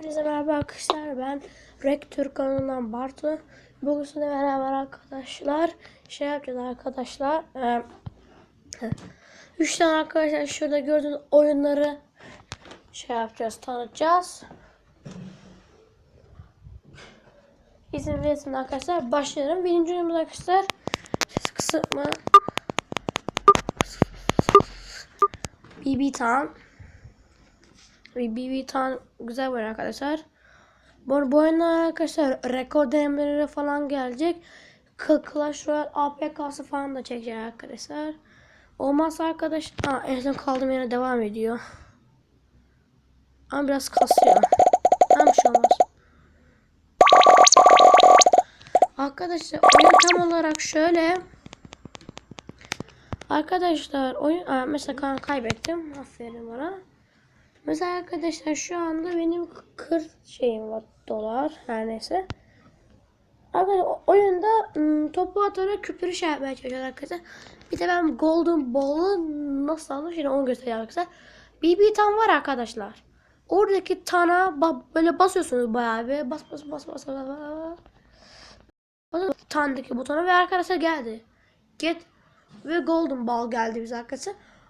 Herkese merhaba arkadaşlar. Ben Rektör kanalından Bartu. Bugün sizinle beraber arkadaşlar şey yapacağız arkadaşlar. Ee, üç tane arkadaşlar şurada gördüğünüz oyunları şey yapacağız, tanıtacağız. İzin verin arkadaşlar. Başlayalım. Birinci oyunumuz arkadaşlar. Ses kısıtma. BB Town. Bir Town güzel oyun arkadaşlar. Bu, bu oyunda arkadaşlar rekor denemeleri falan gelecek. Clash Royale APK'sı falan da çekecek arkadaşlar. Olmazsa arkadaş... Aa, en son kaldığım yere devam ediyor. Ama biraz kasıyor. Bir şey olmaz. Arkadaşlar oyun tam olarak şöyle. Arkadaşlar oyun Aa, mesela kaybettim. Aferin bana. Mesela arkadaşlar şu anda benim 40 şeyim var dolar her neyse. Arkadaşlar oyunda ım, topu atarak küpürü şey yapmaya çalışıyorlar arkadaşlar. Bir de ben Golden Ball'u nasıl aldım şimdi onu göstereyim arkadaşlar. BB tam var arkadaşlar. Oradaki tana ba- böyle basıyorsunuz bayağı bir. Bas bas bas bas bas. bas. Tandaki butona ve arkadaşlar geldi. Get ve Golden Ball geldi bize arkadaşlar.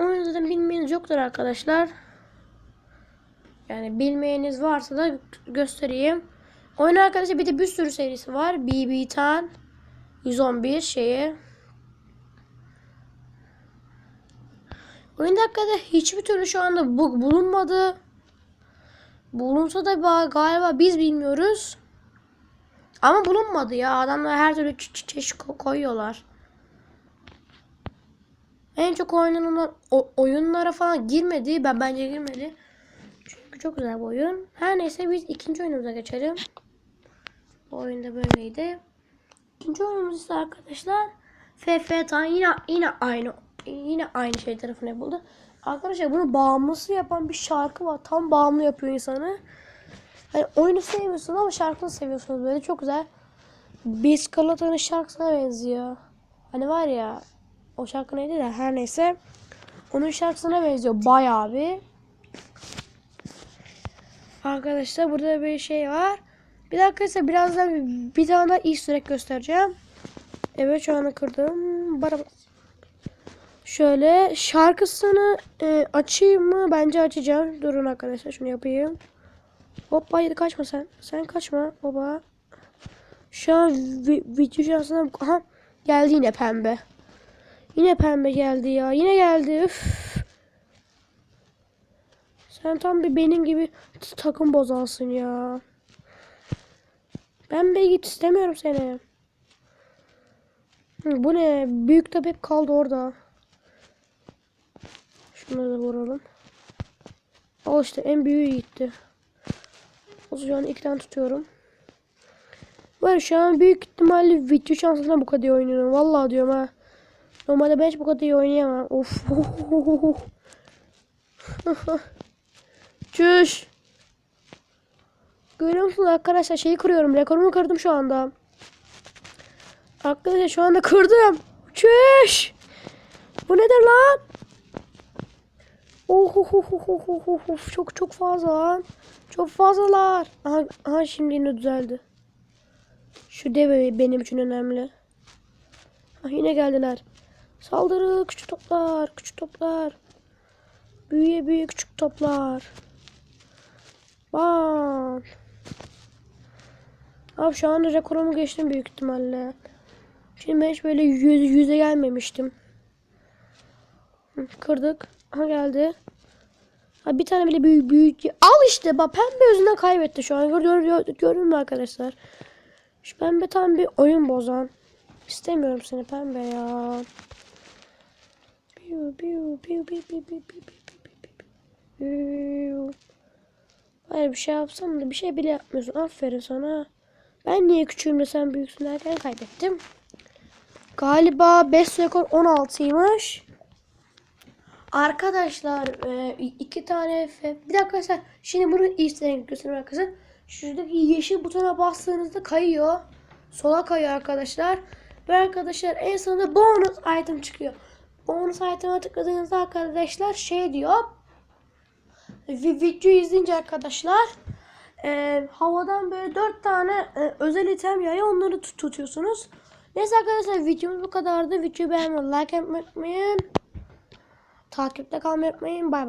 Oyunu zaten bilmeyeniz yoktur arkadaşlar. Yani bilmeyeniz varsa da göstereyim. Oyun arkadaşlar bir de bir sürü serisi var. BB Tan 111 şeyi. Oyunda hakikaten hiçbir türlü şu anda bug bulunmadı. Bulunsa da ba- galiba biz bilmiyoruz. Ama bulunmadı ya. Adamlar her türlü çe- çe- çeşit ko- koyuyorlar. En çok oynanan oyunlara falan girmedi. Ben bence girmedi. Çünkü çok güzel bir oyun. Her neyse biz ikinci oyunumuza geçelim. Bu oyunda böyleydi. İkinci oyunumuz ise arkadaşlar FF Tan yine yine aynı yine aynı şey tarafına yapıldı. Arkadaşlar bunu bağımlısı yapan bir şarkı var. Tam bağımlı yapıyor insanı. Hani oyunu sevmiyorsunuz ama şarkını seviyorsunuz böyle çok güzel. Biz Galata'nın şarkısına benziyor. Hani var ya o şarkı neydi de her neyse. Onun şarkısına benziyor bayağı bir. Arkadaşlar burada bir şey var. Bir dakika ise birazdan bir, tane daha easter egg göstereceğim. Evet şu anda kırdım. Bara Şöyle şarkısını e, açayım mı? Bence açacağım. Durun arkadaşlar şunu yapayım. Hoppa hayır kaçma sen. Sen kaçma baba. Şu an vi video şansına aha geldi yine pembe. Yine pembe geldi ya. Yine geldi. Üf. Sen tam bir benim gibi takım bozansın ya. Ben be git istemiyorum seni. Bu ne? Büyük köpek kaldı orada. Şunları da vuralım. Al işte en büyüğü gitti. O zaman iki tane tutuyorum. Var şu an büyük ihtimalle video şansına bu kadar oynuyorum. Vallahi diyorum ha. Normalde ben hiç bu kadar iyi oynayamam. Of. Çüş. Görüyor musunuz arkadaşlar şeyi kırıyorum. Rekorumu kırdım şu anda. Arkadaşlar şu anda kırdım. Çüş. Bu nedir lan? Oh, oh, oh, oh, oh, oh, oh. Çok çok fazla. Çok fazlalar. Aha, aha şimdi yine düzeldi. Şu dev benim için önemli. Ah, yine geldiler. Saldırı küçük toplar, küçük toplar. Büyüye büyüye küçük toplar. Bam. Abi şu anda rekorumu geçtim büyük ihtimalle. Şimdi ben hiç böyle yüz, yüze gelmemiştim. Kırdık. Aha geldi. Ha bir tane bile büyük büyük. Al işte bak pembe yüzünden kaybetti şu an. Gör, gör, mü arkadaşlar? Şu pembe tam bir oyun bozan. İstemiyorum seni pembe ya. Biu biu biu biu biu biu biu biu Hayır bir şey yapsam da bir şey bile yapmıyorsun. Aferin sana. Ben niye küçüğümde sen büyüksün derken kaybettim. Galiba 5 rekor 16'ymış. Arkadaşlar iki tane F. Bir dakika arkadaşlar. Şimdi bunu isteyen göstereyim arkadaşlar. Şuradaki yeşil butona bastığınızda kayıyor. Sola kayıyor arkadaşlar. Ve arkadaşlar en sonunda bonus item çıkıyor. Bonus item'a tıkladığınızda arkadaşlar şey diyor. Vi- Video izleyince arkadaşlar e, havadan böyle dört tane e, özel item yağıyor. Onları tut- tutuyorsunuz. Neyse arkadaşlar videomuz bu kadardı. Videoyu beğenmeyi, like etmeyi. Takipte kalmayı unutmayın. Bay bay.